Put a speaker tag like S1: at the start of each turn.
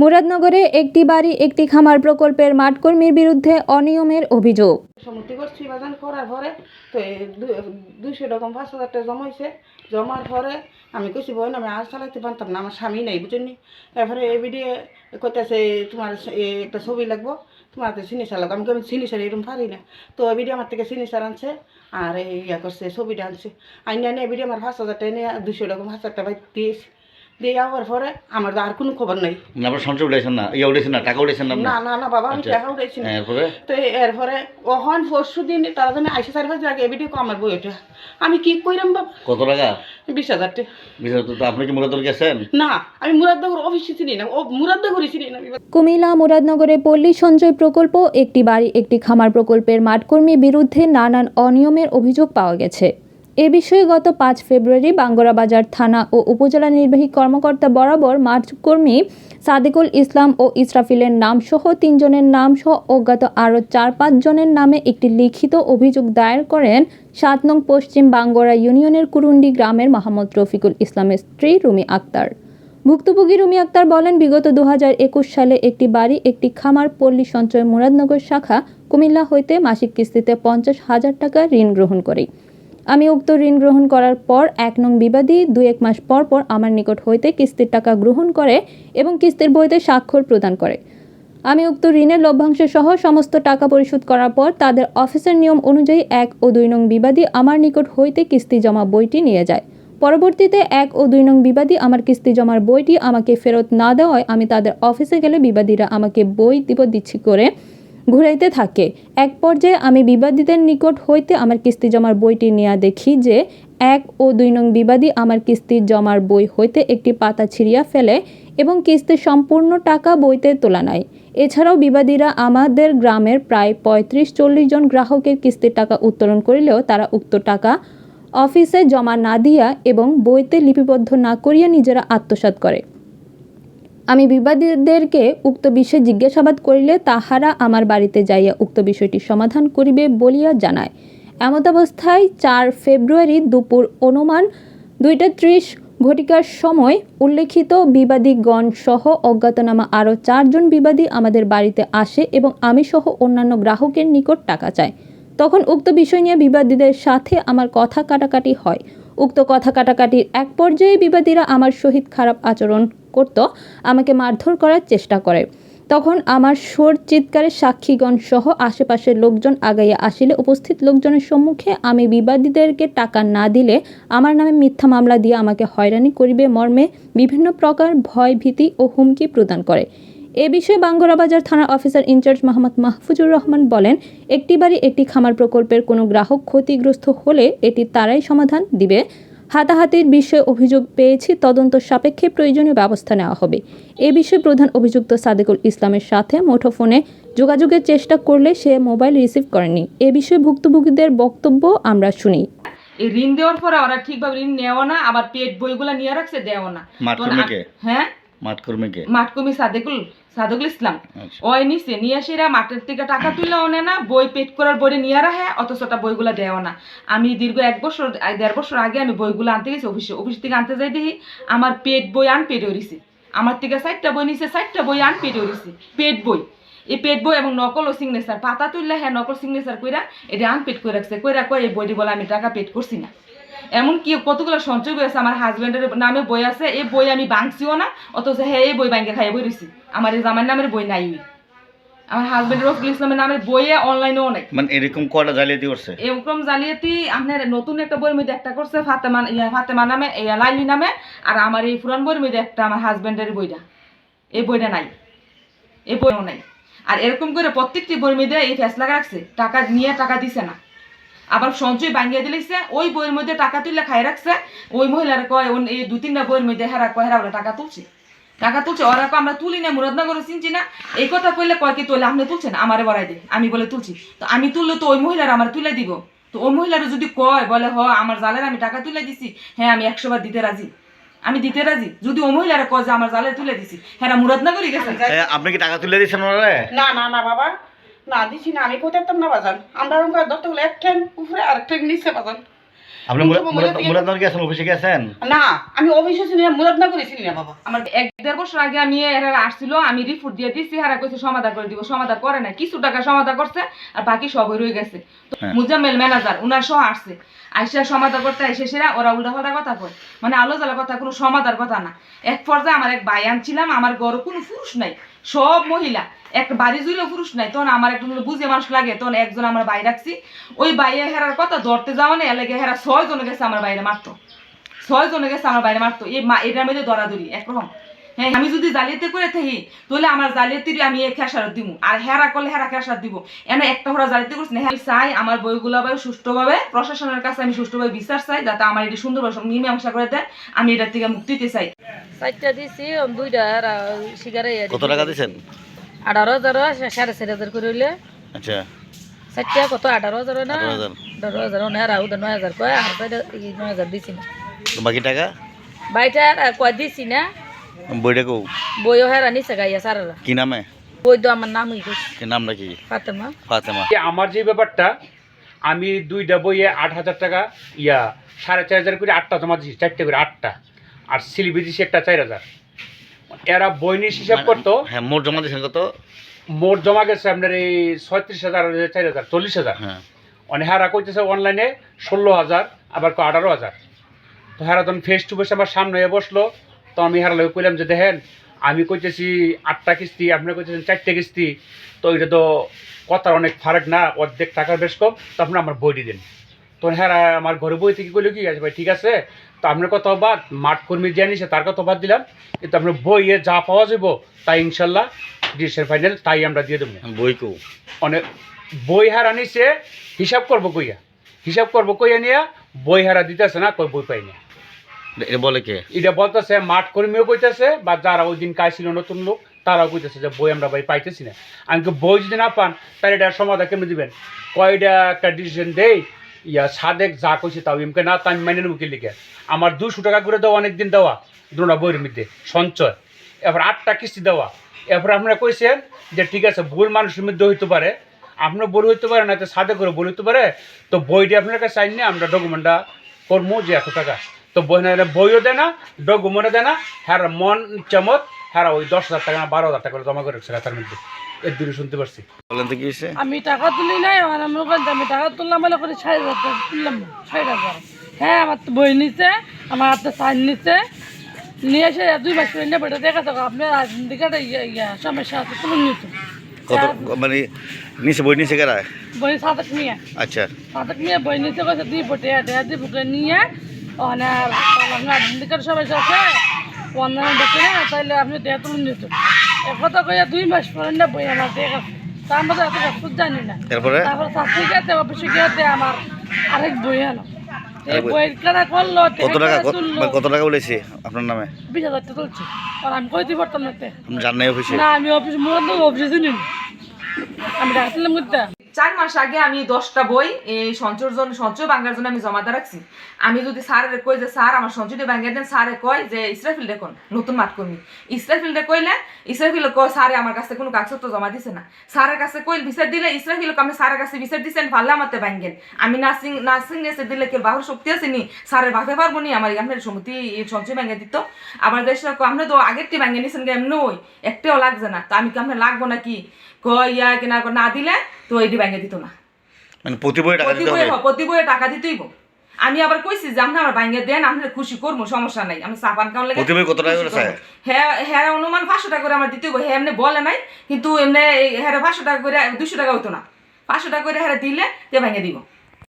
S1: মুরাদনগরে একটি বাড়ি, একটি খামার প্রকল্পের মাঠকর্মীর বিরুদ্ধে অনিয়মের অভিযোগ।
S2: সমিতি করছি বাজান করার পরে তো এই দু- দুইশো রকম পাঁচ হাজার টাকা জমাইছে জমার পরে আমি কইছি বোন আমি আজ চালাইতে পারতাম না, আমার স্বামী নেই বুঝলি এরপরে এই ভিডিও করতেছে তোমার একটা ছবি লাগবো, তোমার হাতে সিনিসার লাগবো। আমি কেমন সিনিসার এরকম পারি না। তো ওই ভিডিও আমার থেকে সিনিসার আনছে, আর এই ইয়া করছে, ছবিটা আনছে। আইনা নিয়ে ভিডিও আমার পাঁচ হাজার টাকা নিয়ে দুশো রকম হাজার টাকা দিয়েছি। দিয়ে যাওয়ার পরে আমার তো আর কোনো খবর নাই।
S3: আপনার সঞ্চয় উঠেছেন না? ইয়ে উঠেছেন না? টাকা উঠেছেন না
S2: না না না বাবা আমি
S3: আচ্ছা।
S2: টাকা উঠাইছি না।
S3: এরপরে?
S2: তো এরপরে ওহন পরশু দিন তারা জানে আইসা চার পাঁচ আগে এবিডি আমার বই ওঠে। আমি কি কইরাম বাবা
S3: কত টাকা?
S2: বিশ হাজার টাকা
S3: বিশেষ তো আপনি কি গেছেন?
S2: না আমি মুরাদনগর অফিসে চিনি না। ও মুরাদনগরই চিনি না আমি
S1: কুমিল্লা মুরাদনগরে পল্লী সঞ্চয় প্রকল্প একটি বাড়ি একটি খামার প্রকল্পের মাঠকর্মীর বিরুদ্ধে নানান অনিয়মের অভিযোগ পাওয়া গেছে। এ বিষয়ে গত পাঁচ ফেব্রুয়ারি বাঙ্গরা বাজার থানা ও উপজেলা নির্বাহী কর্মকর্তা বরাবর মাঠকর্মী সাদিকুল ইসলাম ও ইসরাফিলের নামসহ তিনজনের নামসহ অজ্ঞাত আরও চার পাঁচজনের নামে একটি লিখিত অভিযোগ দায়ের করেন সাত নং পশ্চিম বাঙ্গরা ইউনিয়নের কুরুন্ডি গ্রামের মাহমুদ রফিকুল ইসলামের স্ত্রী রুমি আক্তার। ভুক্তভোগী রুমি আক্তার বলেন, বিগত দু একুশ সালে একটি বাড়ি, একটি খামার, পল্লী সঞ্চয় মুরাদনগর শাখা কুমিল্লা হইতে মাসিক কিস্তিতে পঞ্চাশ হাজার টাকা ঋণ গ্রহণ করি। আমি উক্ত ঋণ গ্রহণ করার পর এক নং বিবাদী দুই এক মাস পর পর আমার নিকট হইতে কিস্তির টাকা গ্রহণ করে এবং কিস্তির বইতে স্বাক্ষর প্রদান করে। আমি উক্ত ঋণের লভ্যাংশ সহ সমস্ত টাকা পরিশোধ করার পর তাদের অফিসের নিয়ম অনুযায়ী এক ও দুই নং বিবাদী আমার নিকট হইতে কিস্তি জমা বইটি নিয়ে যায়। পরবর্তীতে এক ও দুই নং বিবাদী আমার কিস্তি জমার বইটি আমাকে ফেরত না দেওয়ায় আমি তাদের অফিসে গেলে বিবাদীরা আমাকে বই দিব দিচ্ছি করে ঘুরাইতে থাকে। এক পর্যায়ে আমি বিবাদীদের নিকট হইতে আমার কিস্তি জমার বইটি নেওয়া দেখি যে, এক ও দুই নং বিবাদী আমার কিস্তি জমার বই হইতে একটি পাতা ছিঁড়িয়া ফেলে এবং কিস্তির সম্পূর্ণ টাকা বইতে তোলা নাই। এছাড়াও বিবাদীরা আমাদের গ্রামের প্রায় পঁয়ত্রিশ চল্লিশ জন গ্রাহকের কিস্তির টাকা উত্তোলন করিলেও তারা উক্ত টাকা অফিসে জমা না দিয়া এবং বইতে লিপিবদ্ধ না করিয়া নিজেরা আত্মসাৎ করে। আমি বিবাদীদেরকে উক্ত বিষয়ে জিজ্ঞাসাবাদ করিলে তাহারা আমার বাড়িতে যাইয়া উক্ত বিষয়টি সমাধান করিবে বলিয়া জানায়। এমতাবস্থায় চার ফেব্রুয়ারি দুপুর অনুমান দুইটা ত্রিশ ঘটিকার সময় উল্লেখিত বিবাদীগণ সহ অজ্ঞাতনামা আরও চারজন বিবাদী আমাদের বাড়িতে আসে এবং আমি সহ অন্যান্য গ্রাহকের নিকট টাকা চায় তখন উক্ত বিষয় নিয়ে বিবাদীদের সাথে আমার কথা কাটাকাটি হয়। উক্ত কথা কাটাকাটির এক পর্যায়ে বিবাদীরা আমার সহিত খারাপ আচরণ করত, আমাকে মারধর করার চেষ্টা করে। তখন আমার সোর চিৎকারের সাক্ষীগণ সহ আশেপাশের লোকজন আগাইয়া আসিলে, উপস্থিত লোকজনের সম্মুখে আমি বিবাদীদেরকে টাকা না দিলে আমার নামে মিথ্যা মামলা দিয়ে আমাকে হয়রানি করিবে মর্মে বিভিন্ন প্রকার ভয়, ভীতি ও হুমকি প্রদান করে। এ বিষয়ে বাঙ্গরাবাজার থানার officer in charge Mohammad Mahfuzur Rahman বলেন একটি বাড়ি একটি খামার প্রকল্পের কোনো গ্রাহক ক্ষতিগ্রস্ত হলে এটি তারাই সমাধান দিবে। হাতাহাতির বিষয়ে অভিযোগ পেয়েছি তদন্ত সাপেক্ষে প্রয়োজনীয় ব্যবস্থা নেওয়া হবে। এ বিষয়ে প্রধান অভিযুক্ত সাদেকুল ইসলামের সাথে মুঠোফোনে যোগাযোগের চেষ্টা করলে সে মোবাইল রিসিভ করেনি। এ বিষয়ে ভুক্তভোগীদের বক্তব্য আমরা শুনি।
S4: এই ঋণ দেওয়ার পরে ওরা ঠিকভাবে ঋণ নেওয়া না আবার পেট বইগুলো নিয়ে রাখছে দেওয়া না। হ্যাঁ?
S3: মাঠ কর্মীকে
S4: মাঠকর্মী সাদেকুল সাদেকুল ইসলাম।
S3: আচ্ছা।
S4: ওই নিছে নিয়ে আসে এরা মাঠের থেকে টাকা তুলে ওনে না বই পেট করার বই নিয়ে রাখে অথচ ওটা বইগুলা দেওয়া না। আমি দীর্ঘ এক বছর দেড় বছর আগে আমি বইগুলো আনতে গেছি অফিসে। অফিস থেকে আনতে যাই দেখি আমার পেট বই আন পেট হরিছে আমার থেকে চারটা বই নিছে চারটা বই আন পেট হরিছে পেট বই। এই পেট বই এবং নকল ও সিগনেচার পাতা তুললে হ্যাঁ নকল সিগনেচার কইরা এটা আন পেট করে রাখছে। কইরা কই এই বইটি বলে আমি টাকা পেট করছি না। এমন কি কতগুলো সঞ্চয় বই আছে আমার হাজবেন্ডের নামে বই আছে এই বই আমি বাংছিও না অথচ হ্যাঁ এই বই ব্যাংকে খাইয়ে বই রয়েছি আমার এই জামার নামের বই নাই। আমার হাজবেন্ডের রফিকুল ইসলামের নামের বইয়ে অনলাইনেও নাই
S3: মানে এরকম কটা জালিয়াতি করছে?
S4: এরকম জালিয়াতি আপনার নতুন একটা বইয়ের মধ্যে একটা করছে ফাতেমা ইয়া ফাতেমা নামে ইয়া লাইলি নামে আর আমার এই পুরান বইয়ের মধ্যে একটা আমার হাজবেন্ডের বইটা। এই বইটা নাই। এই বইও নাই। আর এরকম করে প্রত্যেকটি বইয়ের মধ্যে এই ফেসলা রাখছে টাকা নিয়ে টাকা দিছে না। আবার সঞ্চয় বাঙ্গিয়ে দিলেছে ওই বইয়ের মধ্যে টাকা তুললে খাই রাখছে। ওই মহিলার কয় এই দু তিনটা বইয়ের মধ্যে হেরা কয় হেরা টাকা তুলছে। টাকা তুলছে ওরা কয় আমরা তুলি না মুরাদনগর চিনছি না। এই কথা কইলে কয় কি তোলে আপনি তুলছেন আমারে বড়াই দে আমি বলে তুলছি। তো আমি তুললে তো ওই মহিলার আমার তুলে দিব। তো ওই মহিলার যদি কয় বলে হ আমার জালের আমি টাকা তুলে দিছি হ্যাঁ আমি একশো বার দিতে রাজি। আমি দিতে রাজি? যদি ওই মহিলারা কয় যে আমার জালে তুলে দিছি। হ্যাঁ মুরাদনগরই গেছে।
S3: আপনি কি টাকা তুলে দিয়েছেন
S2: না না না বাবা। না দিছি না আমি না বাজান? আমরা ওরকম এক ঠ্যাং উপরে আর এক ঠ্যাং নিচে বাজান।
S3: আপনি
S2: কোন সময় মুরাদ থেকে-
S3: মুরাদনগর গেছেন অফিসে গেছেন?
S2: না আমি অফিসে চিনি না মুরাদনগরে চিনি না বাবা।
S4: আমার এক দেড় বছর আগে আমি এরা আসছিল আমি রিপোর্ট দিয়ে দিচ্ছি হারা কইছে সমাধান করে দিব সমাধান করে না কিছু টাকা সমাধান করছে আর বাকি সবই রয়ে গেছে।
S3: হ্যাঁ।
S4: মুজাম্মেল ম্যানেজার উনার সহ আসছে। আইসা সমাধান করতে এসে সেরা ওরা উল্টা পাল্টা কথা কয়। মানে আলো জ্বালা কথা কোনো সমাধান কথা না। এক পর্যায়ে আমার এক ভাই আনছিলাম আমার ঘর কোনো পুরুষ নাই সব মহিলা। এক বাড়ি জুড়েও পুরুষ নাই তখন আমার একজন বুঝে মানুষ লাগে তখন একজন আমার ভাই রাখছি। ওই বাইরে হেরার কথা ধরতে যাওয়া নেই এলাকে হেরা ছয় জনে গেছে আমার বাইরে মারতো। ছয় জনে গেছে আমার বাইরে মারতো। এই মা এটার মধ্যে দরাদরি একরকম হ্যাঁ আমি যদি জালিয়াতি করে থাকি তাহলে আমার জালিয়াতির আমি এই খেসারত দিব আর হেরা করলে হেরা খেসার দিব। এনে একটা হরা জালিয়াতি করছি না হ্যাঁ, আমি চাই আমার বইগুলো ভাবে সুষ্ঠুভাবে প্রশাসনের কাছে আমি সুষ্ঠুভাবে বিচার চাই যাতে আমার এটি সুন্দরভাবে মীমাংসা করে দেয়। আমি এটার থেকে মুক্তিতে চাই।
S5: চারটা দিছি দুইটা আর সিগারে
S3: কত টাকা দিয়েছেন
S5: আঠারো হাজার সাড়ে চারি হাজার করে হইলে।
S3: আচ্ছা।
S5: চারটা কত? আঠারো হাজার না?
S3: আঠারো হাজার।
S5: না আর আউদা নয় হাজার কয়? আর নয় হাজার দিছি না।
S3: বাকি টাকা?
S5: বাইটা আর কয় দিছি না?
S3: বইটা কো
S5: বইও হেরা নিচে গাইয়া সারারা।
S3: কি নামে?
S5: বই তো আমার নামই কইছি।
S3: কি নামটা কি
S5: ফাতেমা।
S3: ফাতেমা।
S6: আমার যে ব্যাপারটা আমি দুইটা বইয়ে আট হাজার টাকা ইয়া সাড়ে চার হাজার করে আটটা জমা দিছি চারটে করে আটটা। আর সিলিপি দিছি একটা চার হাজার। এরা বই নিয়ে হিসাব করতো।
S3: হ্যাঁ মোট জমা দিয়েছেন কত?
S6: মোট জমা গেছে আপনার এই ছয়ত্রিশ হাজার চার হাজার চল্লিশ হাজার।
S3: হ্যাঁ।
S6: মানে হারা কইতেছে অনলাইনে ষোলো হাজার আবার কো আঠারো হাজার। তো হারা তখন ফেস টু ফেস আমার সামনে বসল। তো আমি হারা লোক কইলাম যে দেখেন আমি কইতেছি আটটা কিস্তি আপনি কইতেছেন চারটে কিস্তি। তো এটা তো কথার অনেক ফারাক না অর্ধেক টাকার বেশ কম তো আপনি আমার বইটি দিন। তো হ্যাঁ আমার ঘরে বই থেকে কইলো কি আছে ভাই ঠিক আছে তো আপনার কথা বাদ মাঠ কর্মী যে আনিছে তার কথা বাদ দিলাম কিন্তু আপনার বইয়ে যা পাওয়া যাব তাই ইনশাল্লাহ ডিসিশন ফাইনাল তাই আমরা দিয়ে দেবো।
S3: বই কো?
S6: অনেক বই হারা নিছে হিসাব করব কইয়া। হিসাব করব কইয়া নিয়া বই হারা দিতেছে না কই বই পাই না।
S3: বলে কে?
S6: এটা বলতেছে মাঠ কর্মীও কইতেছে বা যারা ওই দিন কাইছিল নতুন লোক তারাও কইতেছে যে বই আমরা ভাই পাইতেছি না। আমি বই যদি না পান তাহলে এটা সমাধান কেমন দিবেন? কয়টা একটা ডিসিশন দেই ইয়া সাদেক যা কইছে তাও এমকে না, তাই মেনে নেব লিখে আমার দুশো টাকা করে দেওয়া অনেক দিন দেওয়া দুটা বইয়ের মধ্যে, সঞ্চয়। এবার আটটা কিস্তি দেওয়া। এরপর আপনারা কইছেন যে, ঠিক আছে, ভুল মানুষের মধ্যে হইতে পারে। আপনার বই হইতে পারে না তো সাদে করে বই হইতে পারে। তো বইটি আপনার কাছে চাই না, আমরা ডকুমেন্টটা করব যে এত টাকা। তো বই না বইও দেয় না, ডকুমেন্টও দেয় না। হ্যাঁ মন চমৎ হ্যাঁ ওই দশ হাজার টাকা না বারো হাজার টাকা করে জমা করে রাখছে তার মধ্যে। এর দূরে শুনতে পারছি।
S3: বলেন তো কি
S5: আমি টাকা তুলি নাই আমার আমি ওখান আমি টাকা তুললাম বলে করে ষাট হাজার টাকা তুললাম ষাট হাজার। হ্যাঁ আমার তো বই নিচ্ছে আমার হাতে সাইন নিচ্ছে নিয়ে এসে দুই মাস করে নেবে দেখা থাকো আপনার দিকে ইয়া ইয়া সমস্যা আছে তুলুন নিত।
S3: কত মানে নিচে বই নিচে কারা?
S5: বই সাতক নিয়ে।
S3: আচ্ছা।
S5: সাতক নিয়ে বই নিতে গেছে দুই ফুটে দেয়া দুই ফুটে নিয়ে ওখানে আপনার সমস্যা আছে। অনলাইনে দেখে না তাইলে আপনি তুলুন নিত একথা কইয়া দুই মাস পরে না বই আমার দেখা তার মধ্যে এত সুদ জানি না।
S3: তারপরে
S5: তারপর চাকরি গেছে অফিসে গেছে আমার আরেক বই আনো।
S3: কত টাকা? কত- মানে কত টাকা বলেছে আপনার নামে?
S5: বিশ হাজার টাকা আর আমি কইতে পারতাম না তে।
S3: জান নাই অফিসে?
S5: না আমি অফিস মূলত অফিসে চিনি আমি ডাকছিলাম
S4: চার মাস আগে আমি দশটা বই, এই সঞ্চয়ের জন্য, সঞ্চয় ভাঙার জন্য আমি জমা রাখছি। আমি যদি স্যারের কই যে, স্যার, আমার সঞ্চয়টি ভাঙিয়ে দেন, স্যারে কয় যে, ইসরাফিল দেখুন, নতুন মাঠ কর্মী ইসরাফিলটা কইলে, ইসরাফিল কয়, স্যারে, আমার কাছে কোনো কাগজপত্র জমা দিছে না। স্যারের কাছে কই বিচার দিলে ইসরাফিল আপনি স্যারের কাছে বিচার দিচ্ছেন পারলে আমাতে ভাঙেন। আমি নার্সিং নার্সিং এসে দিলে কে বাহুর শক্তি আছে নি, স্যারের ভাবে পারব নি, আমার আপনার সমিতি সঞ্চয় ভাঙিয়ে দিত। আবার দেশ আপনি তো আগেরটি ভাঙিয়ে নিছেন গে এমনি ওই একটাও লাগছে না। তো আমি কি আপনার লাগবো নাকি? কয় ইয়া কিনা না দিলে তো এটি ভাঙিয়ে দিত না।
S3: মানে প্রতি টাকা দিতে
S4: বইয়ে
S3: হবে?
S4: প্রতি বইয়ে টাকা দিতেই আমি আবার কইছি যে আপনি আমার ভাঙ্গে দেন আপনি খুশি করব সমস্যা নাই। আমি চাপান কাউন লাগে
S3: প্রতি বই কত টাকা করে চায়?
S4: হ্যাঁ হ্যাঁ অনুমান পাঁচশো টাকা করে আমার দিতে হবে হ্যাঁ এমনি বলে নাই কিন্তু এমনি হ্যাঁ পাঁচশো টাকা করে দুশো টাকা হতো না। পাঁচশো টাকা করে হ্যাঁ দিলে তে ভাঙে দিব।